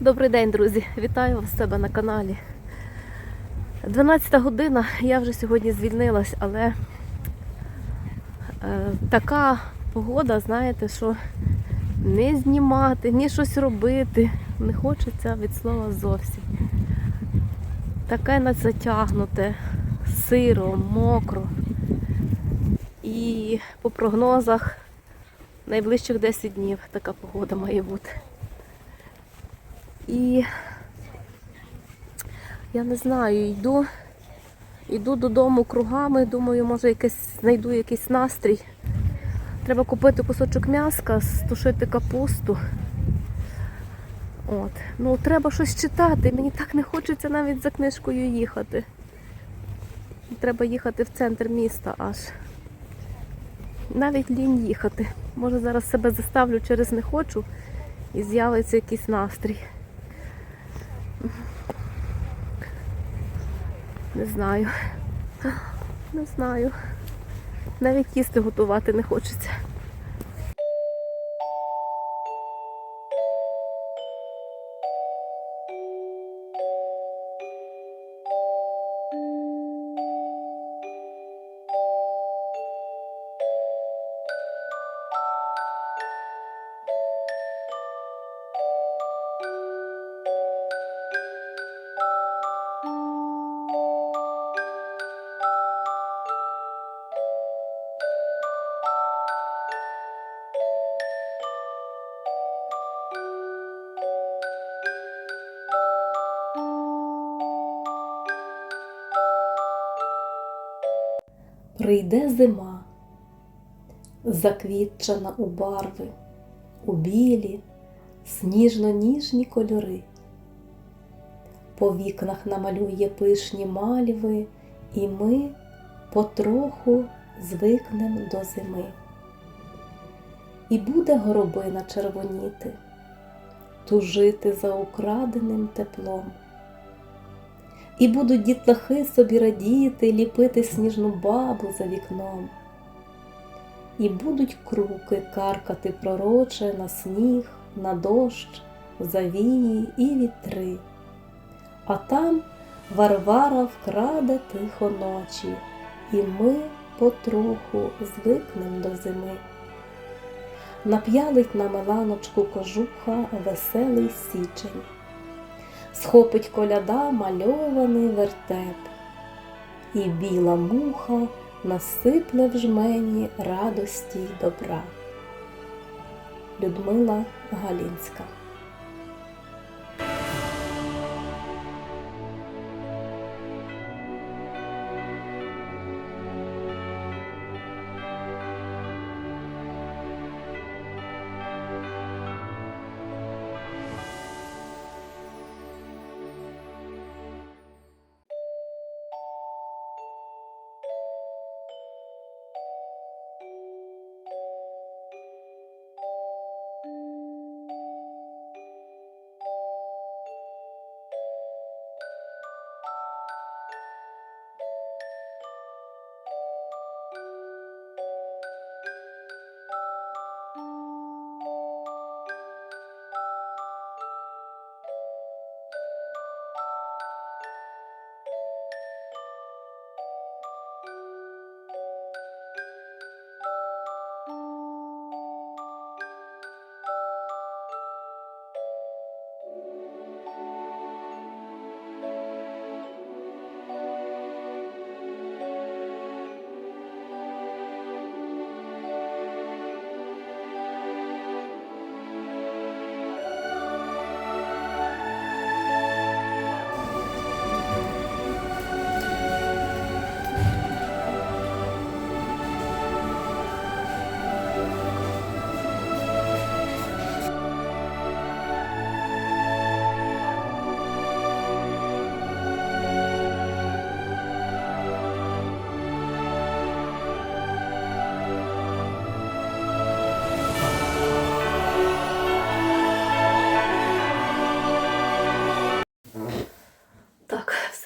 Добрий день, друзі! Вітаю вас себе на каналі. 12 година, я вже сьогодні звільнилась, але е, така погода, знаєте, що не знімати, ні щось робити не хочеться від слова зовсім. Таке нас затягнуте, сиро, мокро. І по прогнозах найближчих 10 днів така погода має бути. І я не знаю, йду, йду додому кругами, думаю, може якесь знайду якийсь настрій. Треба купити кусочок м'яска, стушити капусту. От. Ну, треба щось читати. Мені так не хочеться навіть за книжкою їхати. Треба їхати в центр міста аж. Навіть лінь їхати. Може зараз себе заставлю через не хочу і з'явиться якийсь настрій. Не знаю. Не знаю. Навіть їсти готувати не хочеться. Прийде зима, заквітчена у барви, у білі, сніжно-ніжні кольори. По вікнах намалює пишні мальви, і ми потроху звикнем до зими. І буде горобина червоніти, тужити за украденим теплом. І будуть дітлахи собі радіти, ліпити сніжну бабу за вікном. І будуть круки каркати пророче на сніг, на дощ, завії і вітри. А там Варвара вкраде тихо ночі, і ми потроху звикнем до зими. Нап'ялить на меланочку кожуха веселий січень схопить коляда мальований вертеп, і біла муха насипле в жмені радості й добра. Людмила Галінська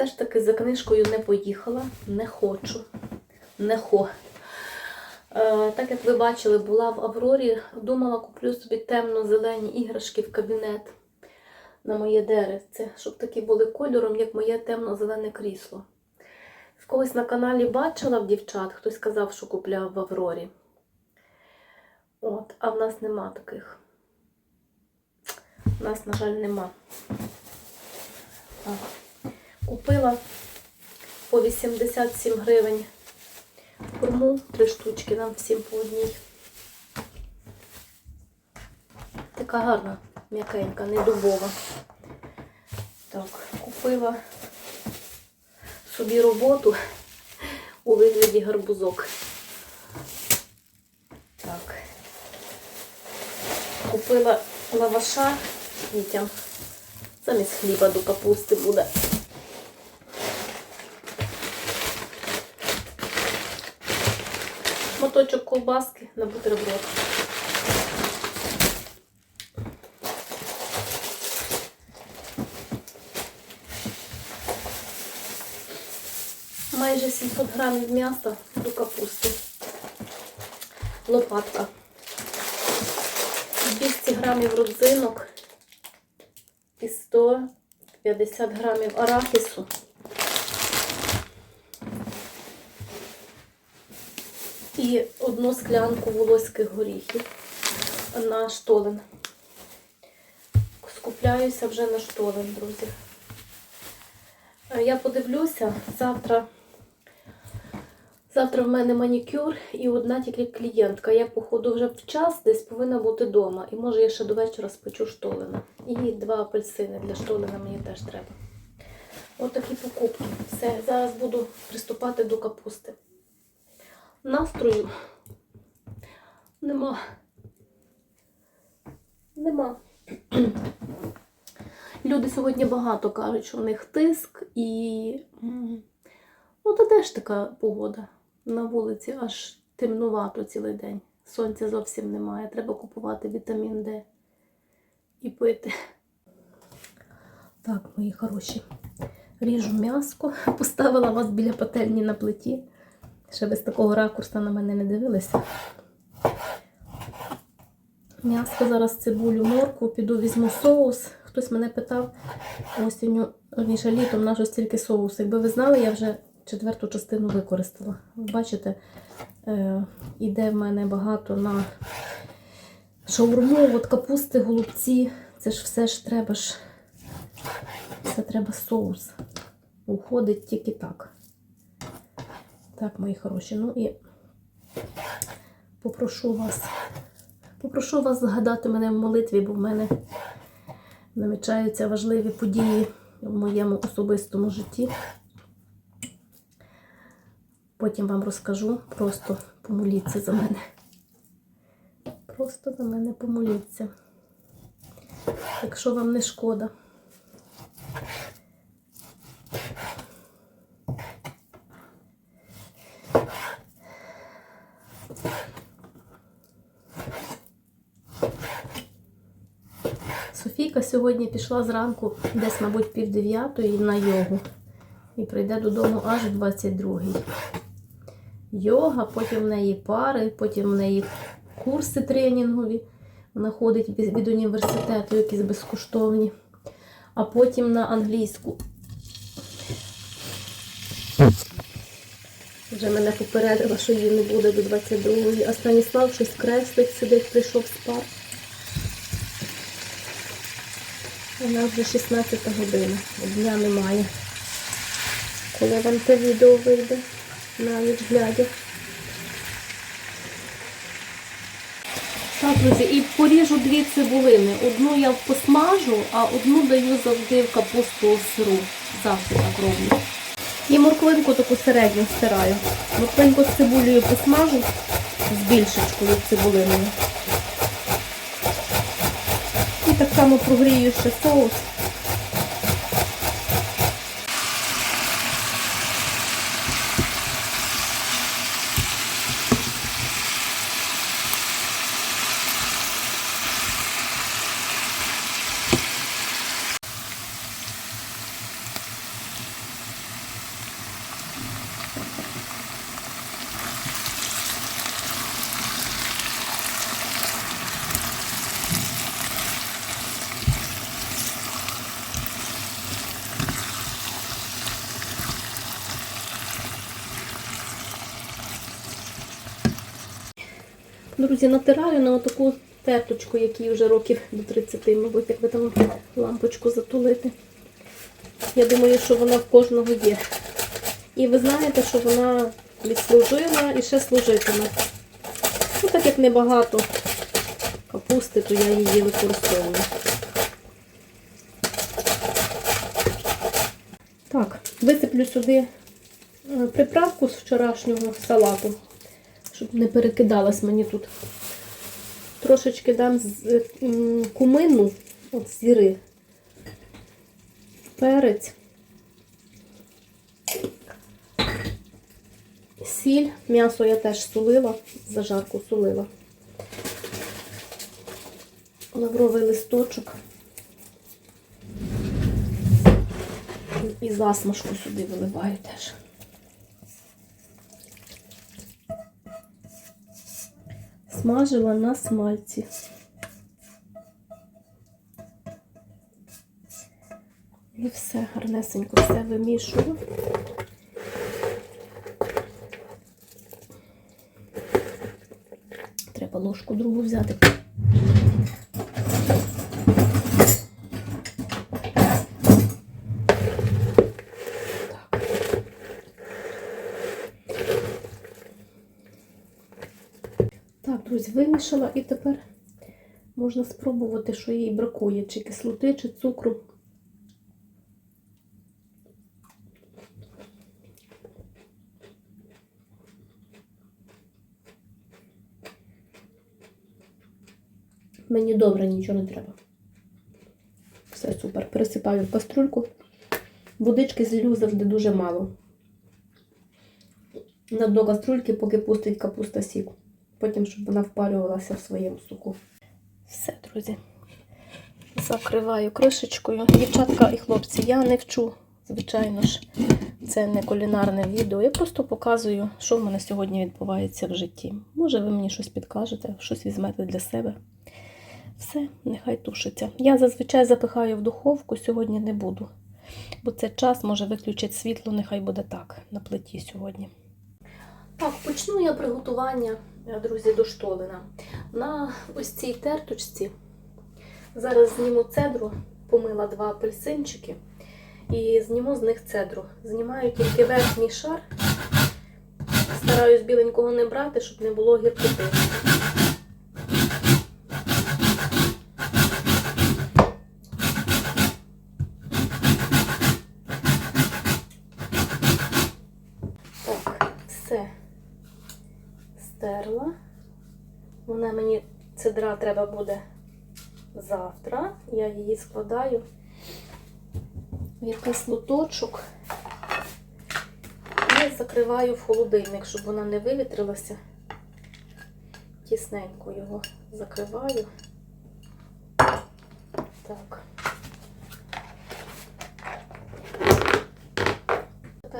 все ж таки за книжкою не поїхала, не хочу, не хо. Е, так як ви бачили, була в Аврорі, думала, куплю собі темно-зелені іграшки в кабінет. на моє деревце, щоб такі були кольором, як моє темно-зелене крісло. В когось на каналі бачила в дівчат, хтось сказав, що купляв в Аврорі. От, а в нас нема таких. У нас, на жаль, нема. Так. Купила по 87 гривень корму, три штучки, нам всім по одній. Така гарна, м'якенька, не дубова. Так, купила собі роботу у вигляді гарбузок. Так. Купила лаваша дітям. Замість хліба до капусти буде. Моточок ковбаски на бутерброд. Майже 700 грамів м'яса до капусти. Лопатка. 200 грамів родзинок і 150 грамів арахісу. І одну склянку волоських горіхів на штолен. Скупляюся вже на штолен, друзі. Е, Я подивлюся завтра. Завтра в мене манікюр і одна тільки клієнтка. Я, походу, вже в час десь повинна бути вдома. І може я ще до вечора спечу штолена. І два апельсини для штолена мені теж треба. От покупки. Все, зараз буду приступати до капусти. Настрою нема. Нема. Люди сьогодні багато кажуть, що в них тиск і. Ну, та теж така погода. На вулиці аж темнувато цілий день. Сонця зовсім немає. Треба купувати вітамін Д і пити. Так, мої хороші. Ріжу м'яско. Поставила вас біля пательні на плиті. Ще без такого ракурса на мене не дивилися. М'яско зараз цибулю, морку, піду візьму соус. Хтось мене питав осінню, раніше літом на що стільки соусу. Якби ви знали, я вже четверту частину використала. Ви Бачите, е, іде в мене багато на шаурму, от капусти, голубці. Це ж все ж треба ж. Це треба соус. Уходить тільки так. Так, мої хороші. Ну і попрошу вас. Попрошу вас згадати мене в молитві, бо в мене намічаються важливі події в моєму особистому житті. Потім вам розкажу, просто помоліться за мене. Просто за мене помоліться. Якщо вам не шкода. Сьогодні пішла зранку, десь, мабуть, пів дев'ятої на йогу. І прийде додому аж в 22-й. Йога, потім в неї пари, потім в неї курси тренінгові. Вона ходить від університету, якісь безкоштовні. А потім на англійську. Вже мене попередила, що її не буде до 22-ї. А Станіслав щось креслить, сидить, прийшов спати. У нас вже 16 година, дня немає. Коли вам це відео вийде на ніч глядя. Так, друзі, і поріжу дві цибулини. Одну я посмажу, а одну даю завжди в капусту сиру. Завжди так роблю. І морквинку таку середню стираю. Морквинку з цибулею посмажу з більшечкою цибулиною. Так само прогрію ще соус. Друзі, натираю на таку терточку, якій вже років до 30, мабуть, як ви там лампочку затулити. Я думаю, що вона в кожного є. І ви знаєте, що вона відслужила і ще служитиме. Ну, так як небагато капусти, то я її використовую. Так, висиплю сюди е, приправку з вчорашнього салату, щоб не перекидалась мені тут. Трошечки дам е, кумину, от зіри, перець, сіль, м'ясо я теж сулила, зажарку сулила. Лавровий листочок. І засмажку сюди виливаю теж. Смажила на смальці. І все гарнесенько все вимішую. Треба ложку другу взяти. Друзі, вимішала і тепер можна спробувати, що їй бракує, чи кислоти, чи цукру. Мені добре, нічого не треба. Все супер. Пересипаю в каструльку. Водички зілю завжди дуже мало. На дно каструльки, поки пустить капуста сік. Потім, щоб вона впалювалася в своєму соку. Все, друзі. Закриваю кришечкою. Дівчатка і хлопці, я не вчу, звичайно ж, це не кулінарне відео. Я просто показую, що в мене сьогодні відбувається в житті. Може, ви мені щось підкажете, щось візьмете для себе. Все, нехай тушиться. Я зазвичай запихаю в духовку, сьогодні не буду. Бо це час може виключити світло, нехай буде так на плиті сьогодні. Так, почну я приготування, друзі, до штолена. На ось цій терточці зараз зніму цедру, помила два апельсинчики і зніму з них цедру. Знімаю тільки верхній шар. Стараюсь біленького не брати, щоб не було гіркоти. Так, все стерла. Вона мені цедра треба буде завтра. Я її складаю в якийсь лоточок і закриваю в холодильник, щоб вона не вивітрилася. Тісненько його закриваю. Так.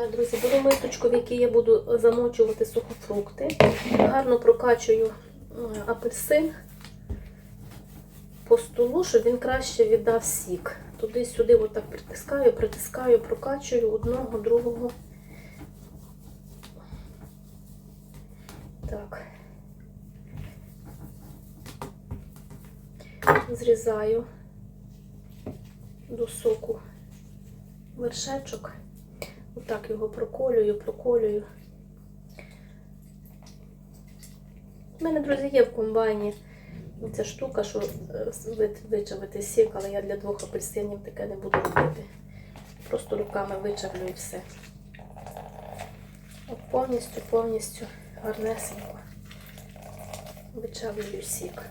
Друзі, беру мисочку, в якій я буду замочувати сухофрукти. Гарно прокачую е, апельсин по столу, щоб він краще віддав сік. Туди-сюди отак притискаю, притискаю, прокачую одного, другого. Так. Зрізаю до соку вершечок. Отак його проколюю, проколюю. У мене, друзі, є в комбайні ця штука, що е, вичавити сік, але я для двох апельсинів таке не буду робити. Просто руками вичавлю і все. От повністю, повністю гарнесенько вичавлюю сік.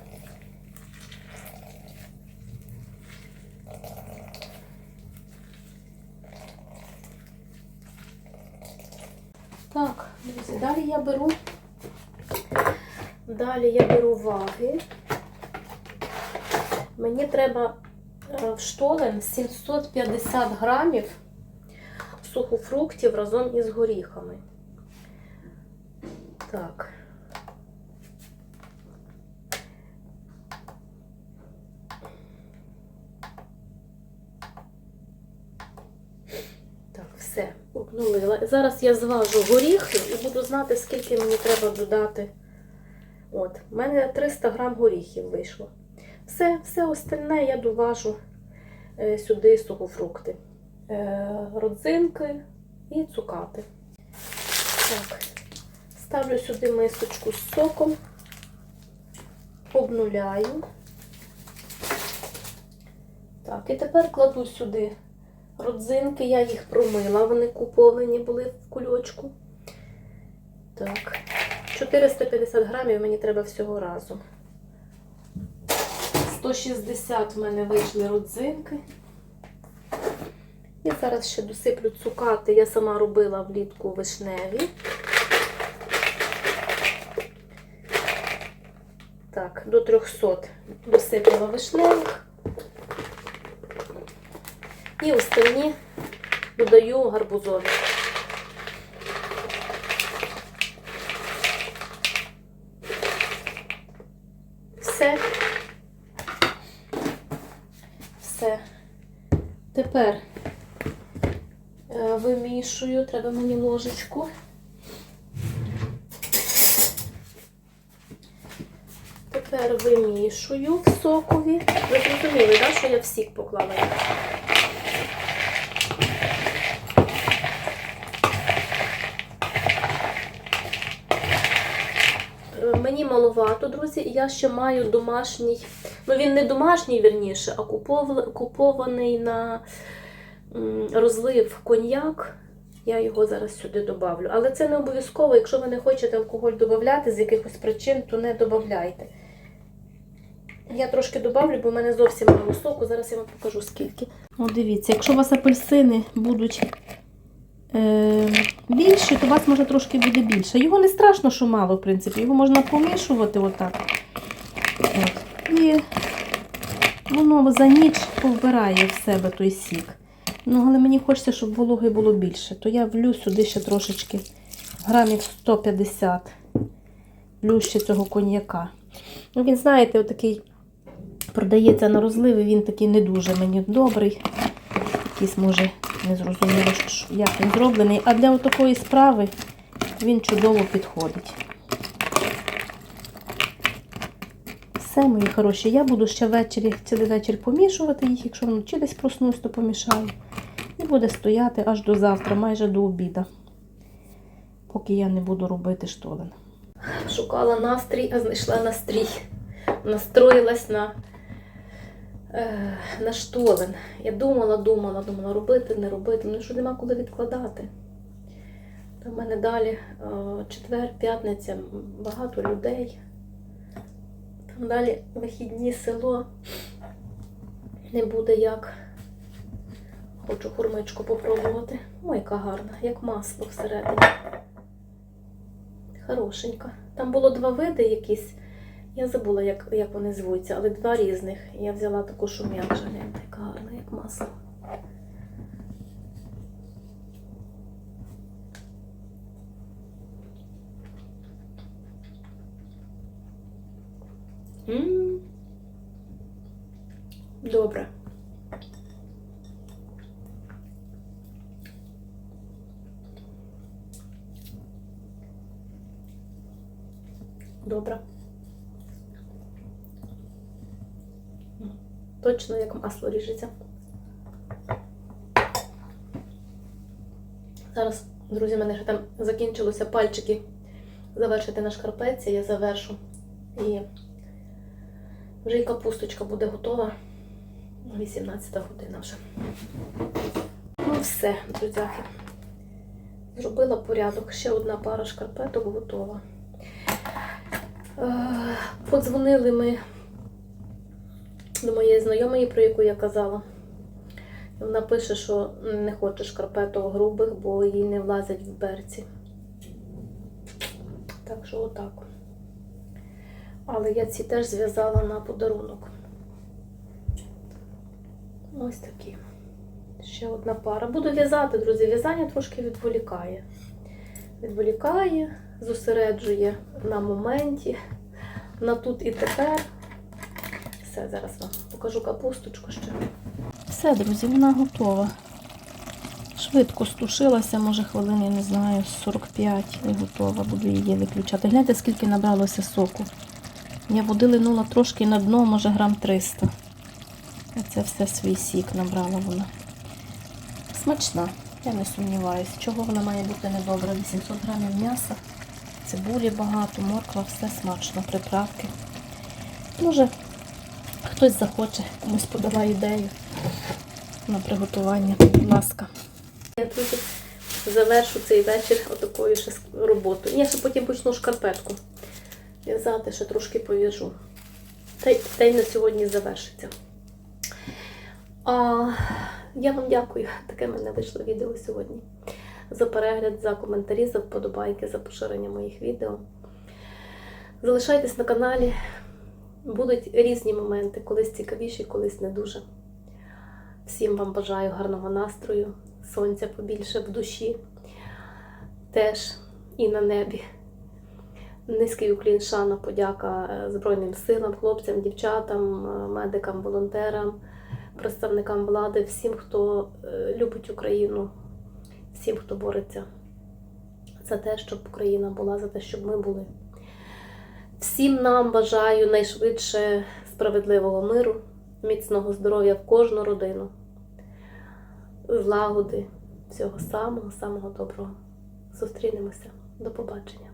Так, друзі, далі я беру. Далі я беру ваги. Мені треба е, в штолен 750 грамів сухофруктів разом із горіхами. Так. Так, все, обнулила. Зараз я зважу горіхи і буду знати, скільки мені треба додати От, у мене 300 грам горіхів вийшло. Все, все остальне я доважу е, сюди сухофрукти. Е, родзинки і цукати. Так, ставлю сюди мисочку з соком, обнуляю. Так, і тепер кладу сюди родзинки, я їх промила, вони куповані були в кульочку. Так, 450 грамів мені треба всього разом. 160 в мене вийшли родзинки. І зараз ще досиплю цукати. Я сама робила влітку вишневі. Так, до 300 досипала вишневих. І останні додаю гарбузові. Все. Все. Тепер е, вимішую, треба мені ложечку. Тепер вимішую в сокові. Ви зрозуміли, да, що я в сік поклала? Е, Мені маловато, друзі, і я ще маю домашній. Ну, він не домашній, вірніше, а купов- купований на розлив коньяк. Я його зараз сюди добавлю. Але це не обов'язково, якщо ви не хочете алкоголь додати з якихось причин, то не додавайте. Я трошки добавлю, бо в мене зовсім мало соку. Зараз я вам покажу скільки. О, дивіться, якщо у вас апельсини будуть е, більші, то у вас може трошки буде більше. Його не страшно, що мало, в принципі. Його можна помішувати отак. От. І воно за ніч повбирає в себе той сік. Ну, але мені хочеться, щоб вологи було більше. То я влю сюди ще трошечки грамів 150 влю ще цього коньяка. Ну, він, знаєте, отакий продається на розливи, він такий не дуже мені добрий. Якийсь, може, не як він зроблений. А для такої справи він чудово підходить. Все, мої хороші, я буду ще ввечері, цілий вечір помішувати їх, якщо вночі десь проснусь, то помішаю. І буде стояти аж до завтра, майже до обіда, поки я не буду робити штолен. Шукала настрій, а знайшла настрій. Настроїлась на, на штолен. Я думала, думала, думала, робити, не робити. Ну що нема коли відкладати. У мене далі е, четвер, п'ятниця, багато людей. Там далі вихідні село. Не буде як. Хочу хурмичку попробувати. Ой, яка гарна, як масло всередині. Хорошенька. Там було два види якісь. Я забула, як, як вони звуться, але два різних. Я взяла таку шум'якшу, гляньте, яка гарна, як масло. Добре. М, Точно як масло ріжеться. Зараз, друзі, в мене ще там закінчилося пальчики завершити на шкарпетці. Я завершу. І вже і капусточка буде готова. 18 година вже. Ну все, друзяки. Зробила порядок. Ще одна пара шкарпеток готова. Е, Подзвонили ми до моєї знайомої, про яку я казала. Вона пише, що не хоче шкарпеток грубих, бо їй не влазять в берці. Так що отак. Але я ці теж зв'язала на подарунок. Ось такі. Ще одна пара. Буду в'язати, друзі. В'язання трошки відволікає. Відволікає, зосереджує на моменті, на тут і тепер. Все, зараз вам покажу капусточку ще. Все, друзі, вона готова. Швидко стушилася, може хвилин, я не знаю, 45 і готова. Буду її виключати. Гляньте, скільки набралося соку. Я води линула трошки на дно, може грам 300. А це все свій сік набрала вона. Смачна, я не сумніваюся. Чого вона має бути недобра? 800 грамів м'яса, цибулі багато, морква, все смачно, приправки. Може, хтось захоче, комусь подала ідею на приготування. Будь ласка. Я тут завершу цей вечір отакою ще роботою. Я ще потім почну шкарпетку. В'язати ще трошки пов'яжу. Та та й на сьогодні завершиться. А, я вам дякую. Таке в мене вийшло відео сьогодні. За перегляд, за коментарі, за вподобайки, за поширення моїх відео. Залишайтесь на каналі. Будуть різні моменти, колись цікавіші, колись не дуже. Всім вам бажаю гарного настрою, сонця побільше в душі, теж і на небі. Низький уклін, шана, подяка е, Збройним силам, хлопцям, дівчатам, е, медикам, волонтерам, представникам влади, всім, хто е, любить Україну, всім, хто бореться за те, щоб Україна була, за те, щоб ми були. Всім нам бажаю найшвидше справедливого миру, міцного здоров'я в кожну родину, злагоди, всього самого, самого доброго. Зустрінемося. До побачення.